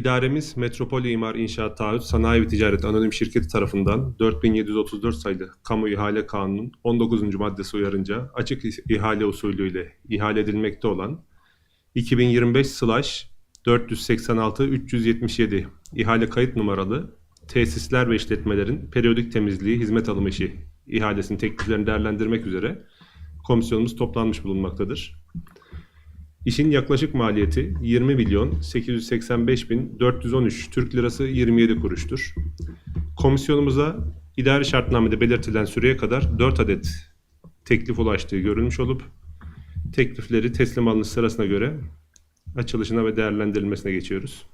İdaremiz Metropol İmar İnşaat Taahhüt Sanayi ve Ticaret Anonim Şirketi tarafından 4734 sayılı Kamu İhale Kanunu'nun 19. maddesi uyarınca açık ihale usulüyle ihale edilmekte olan 2025 slash 486 377 ihale kayıt numaralı tesisler ve işletmelerin periyodik temizliği hizmet alımı işi ihalesinin tekliflerini değerlendirmek üzere komisyonumuz toplanmış bulunmaktadır. İşin yaklaşık maliyeti 20 milyon 885 bin 413 Türk lirası 27 kuruştur. Komisyonumuza idari şartnamede belirtilen süreye kadar 4 adet teklif ulaştığı görülmüş olup teklifleri teslim alınış sırasına göre açılışına ve değerlendirilmesine geçiyoruz.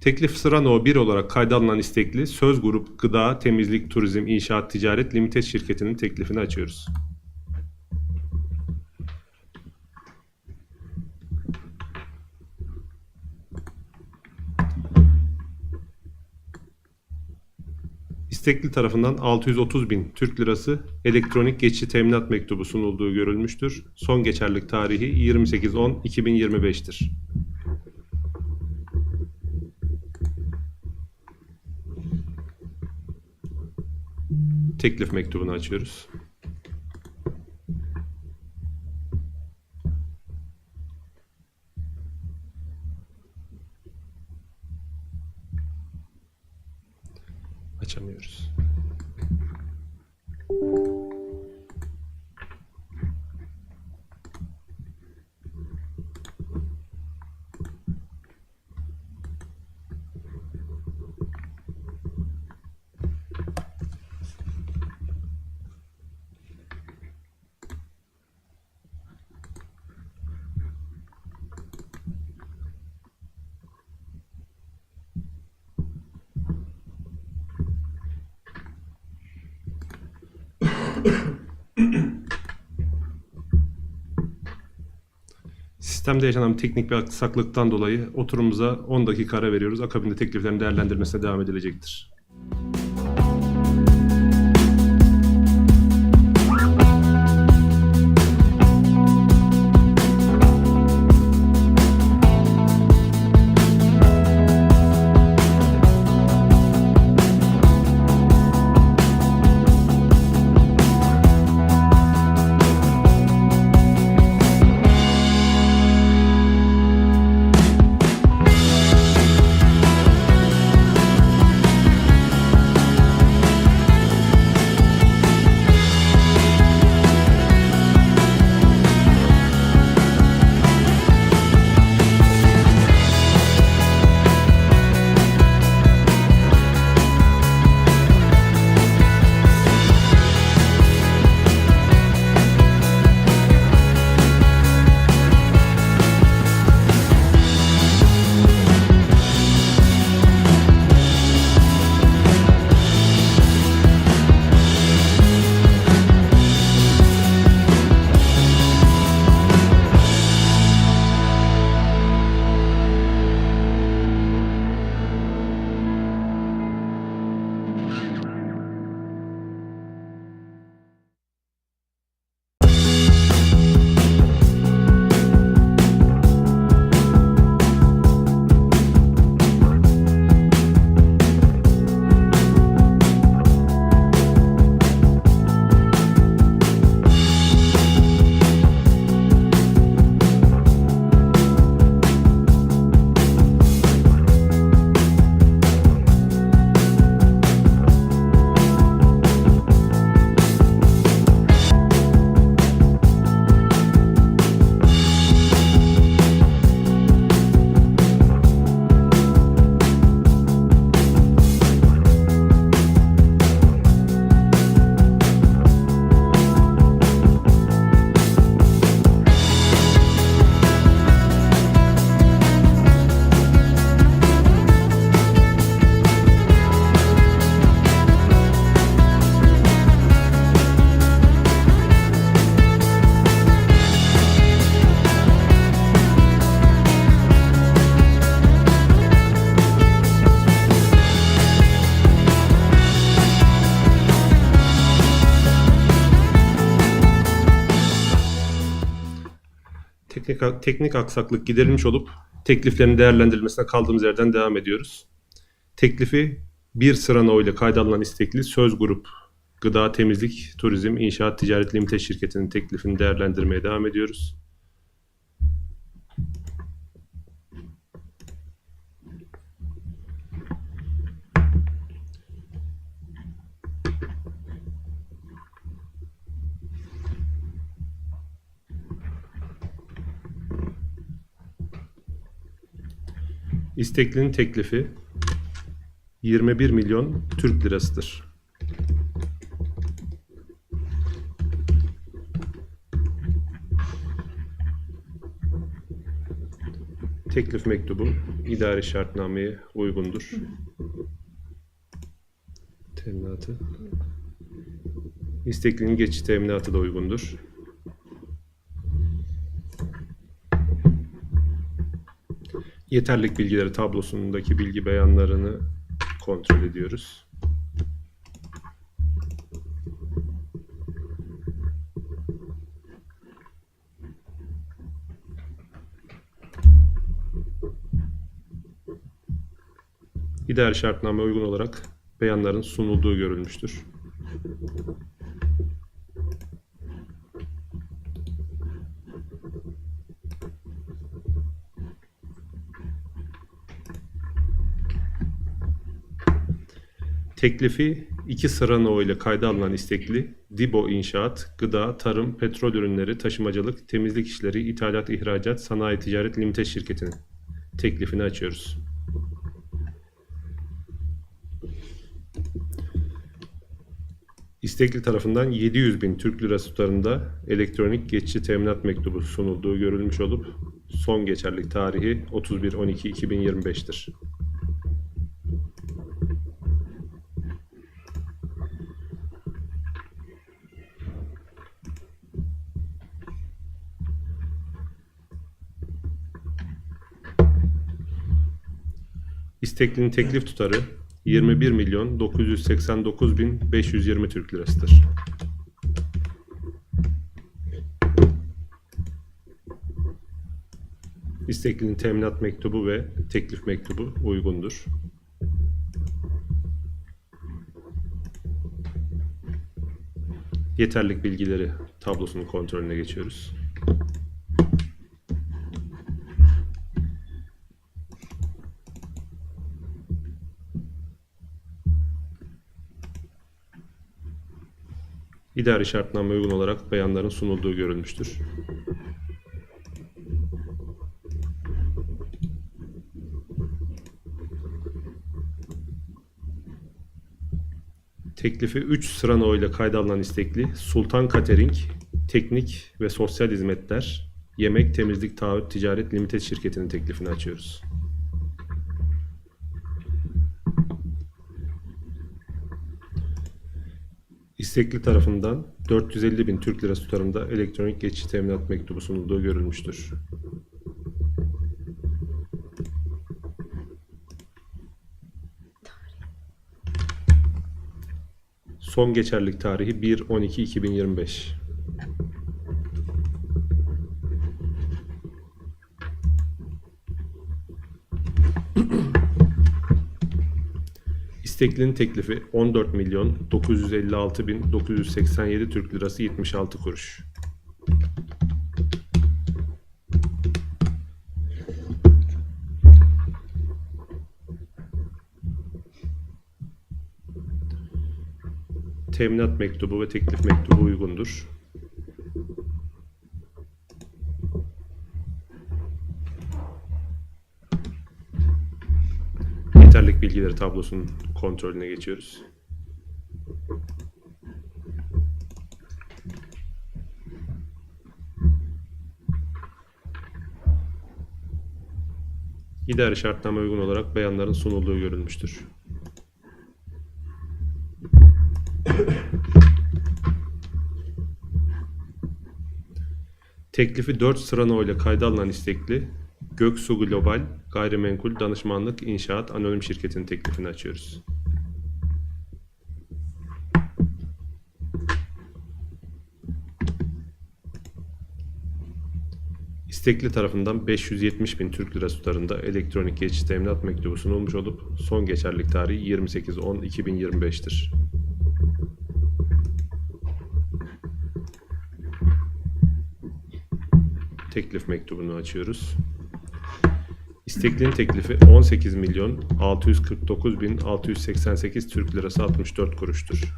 Teklif sıra no 1 olarak kayda alınan istekli Söz Grup Gıda, Temizlik, Turizm, İnşaat, Ticaret Limited şirketinin teklifini açıyoruz. İstekli tarafından 630 bin Türk lirası elektronik geçici teminat mektubu sunulduğu görülmüştür. Son geçerlik tarihi 28.10.2025'tir. Teklif mektubunu açıyoruz. Sistemde yaşanan teknik bir aksaklıktan dolayı oturumumuza 10 dakika ara veriyoruz. Akabinde tekliflerin değerlendirmesine devam edilecektir. Teknik, teknik aksaklık giderilmiş olup tekliflerin değerlendirilmesine kaldığımız yerden devam ediyoruz. Teklifi bir sıra no ile kayda alınan istekli Söz Grup Gıda, Temizlik, Turizm, İnşaat, Ticaret Limited şirketinin teklifini değerlendirmeye devam ediyoruz. İsteklinin teklifi 21 milyon Türk lirasıdır. Teklif mektubu idari şartnameye uygundur. Teminatı. İsteklinin geçiş teminatı da uygundur. Yeterlik bilgileri tablosundaki bilgi beyanlarını kontrol ediyoruz. İdari şartname uygun olarak beyanların sunulduğu görülmüştür. Teklifi iki sıra no ile kayda alınan istekli Dibo İnşaat, Gıda, Tarım, Petrol Ürünleri, Taşımacılık, Temizlik İşleri, İthalat, İhracat, Sanayi Ticaret Limited şirketinin teklifini açıyoruz. İstekli tarafından 700 bin Türk Lirası tutarında elektronik geçici teminat mektubu sunulduğu görülmüş olup son geçerlik tarihi 31.12.2025'tir. İsteklinin teklif tutarı 21 milyon 989 bin 520 Türk lirasıdır. İsteklinin teminat mektubu ve teklif mektubu uygundur. Yeterlik bilgileri tablosunun kontrolüne geçiyoruz. İdari şartname uygun olarak beyanların sunulduğu görülmüştür. Teklifi 3 sıra no ile kayda istekli Sultan Catering, Teknik ve Sosyal Hizmetler, Yemek, Temizlik, Taahhüt, Ticaret Limited şirketinin teklifini açıyoruz. İstekli tarafından 450 bin Türk Lirası tutarında elektronik geçici teminat mektubu sunulduğu görülmüştür. Son geçerlik tarihi 1.12.2025. İsteklinin teklifi 14 milyon 956 bin 987 Türk Lirası 76 kuruş. Teminat mektubu ve teklif mektubu uygundur. Bilgileri tablosunun kontrolüne geçiyoruz. İdari şartname uygun olarak beyanların sunulduğu görülmüştür. Teklifi 4 sıra no ile kayda alınan istekli Göksu Global Gayrimenkul Danışmanlık İnşaat Anonim Şirketi'nin teklifini açıyoruz. İstekli tarafından 570 bin Türk Lirası tutarında elektronik geçiş teminat mektubu sunulmuş olup son geçerlilik tarihi 28.10.2025'tir. Teklif mektubunu açıyoruz. İsteklinin teklifi 18 milyon 649 bin 688 Türk Lirası 64 kuruştur.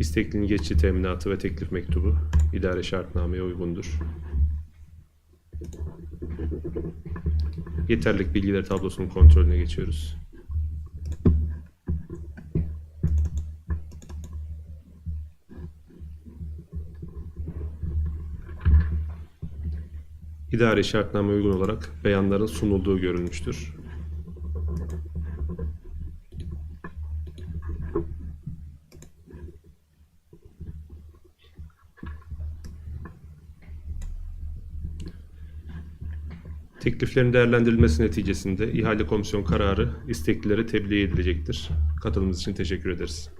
İsteklinin geçici teminatı ve teklif mektubu idare şartnameye uygundur. Yeterlik bilgiler tablosunun kontrolüne geçiyoruz. İdari şartname uygun olarak beyanların sunulduğu görülmüştür. Tekliflerin değerlendirilmesi neticesinde ihale komisyon kararı isteklilere tebliğ edilecektir. Katılımınız için teşekkür ederiz.